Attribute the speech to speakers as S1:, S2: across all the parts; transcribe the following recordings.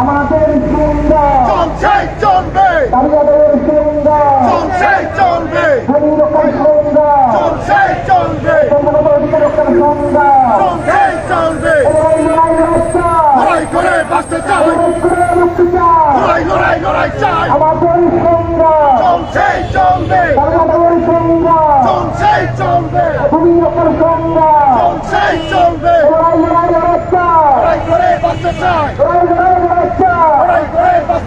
S1: আমাদের সুন্দর।
S2: চলবে।
S1: আমাদের
S2: চলবে।
S1: পরিবর্তন সুন্দর।
S2: চলবে। চলবে।
S1: লড়াই
S2: করে বাঁচতে চাই।
S1: লড়াই
S2: লড়াই লড়াই চাই। চলবে।
S1: আমাদের সুন্দর।
S2: চলছে চলবে।
S1: পরিবর্তন সুন্দর।
S2: চলছে চলবে।
S1: লড়াই লড়াই
S2: করে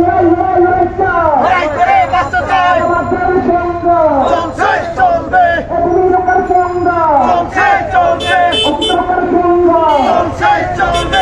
S2: Don't
S1: say, don't say,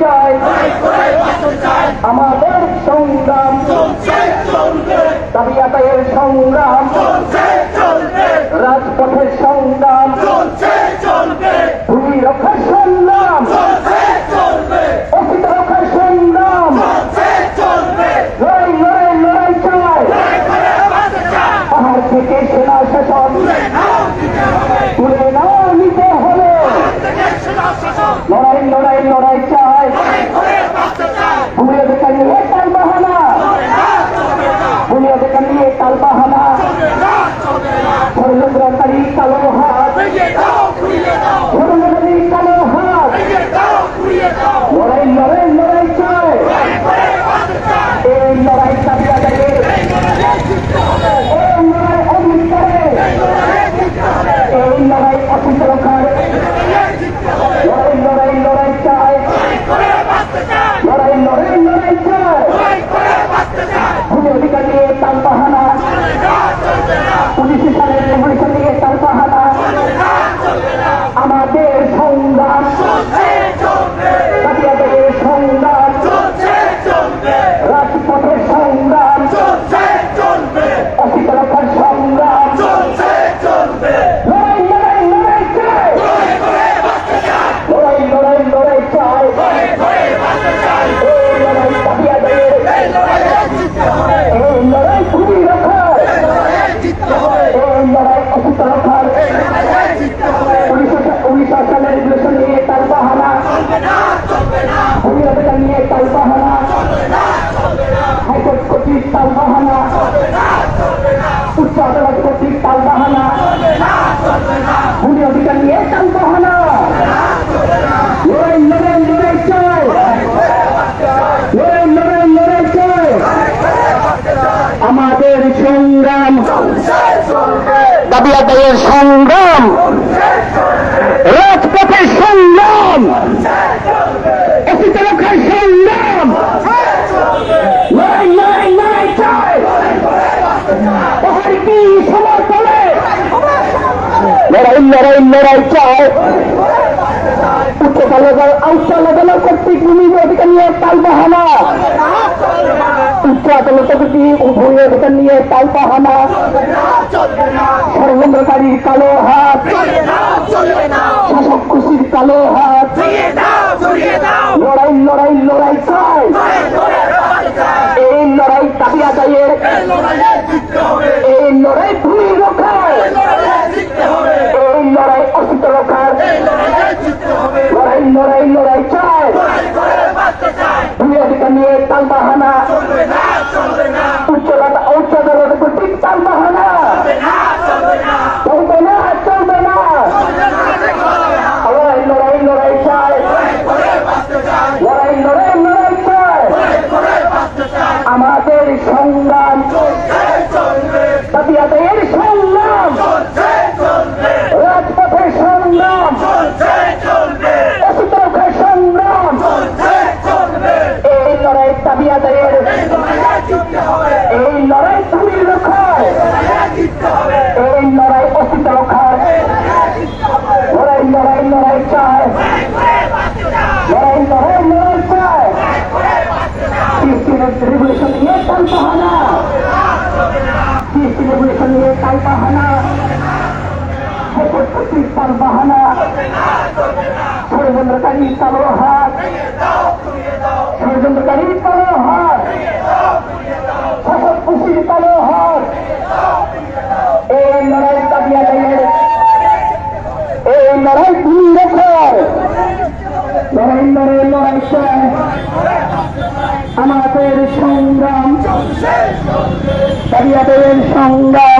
S1: চাই। আমাদের সংগ্রাম অধিকার
S2: নিয়ে
S1: শান্ত
S2: হল
S1: আমাদের সংগ্রাম দাবি আদায়ের সংগ্রাম রাজপথের সংগ্রাম। লড়াই চায় উচ্চতা কলেজের আউসা আদালত কর্তৃক ভূমির অধিকার নিয়ে তাল পাহানা উচ্চ আদালত কর্তৃক ভূমি অধিকার নিয়ে তাল পাহানা ষড়যন্ত্রকারীর কালো হাত। শাসক খুশির কালো হাত। লড়াই লড়াই লড়াই
S2: চায়
S1: এই লড়াই দাবি আদায়ের
S2: এই
S1: লড়াই নিয়ে তালবাহানা আমার বাহানা ষড়যন্ত্রকারী কালো হাত ষড়যন্ত্রকারী কালো হাত আমাদের সংগ্রাম। সংগ্রাম।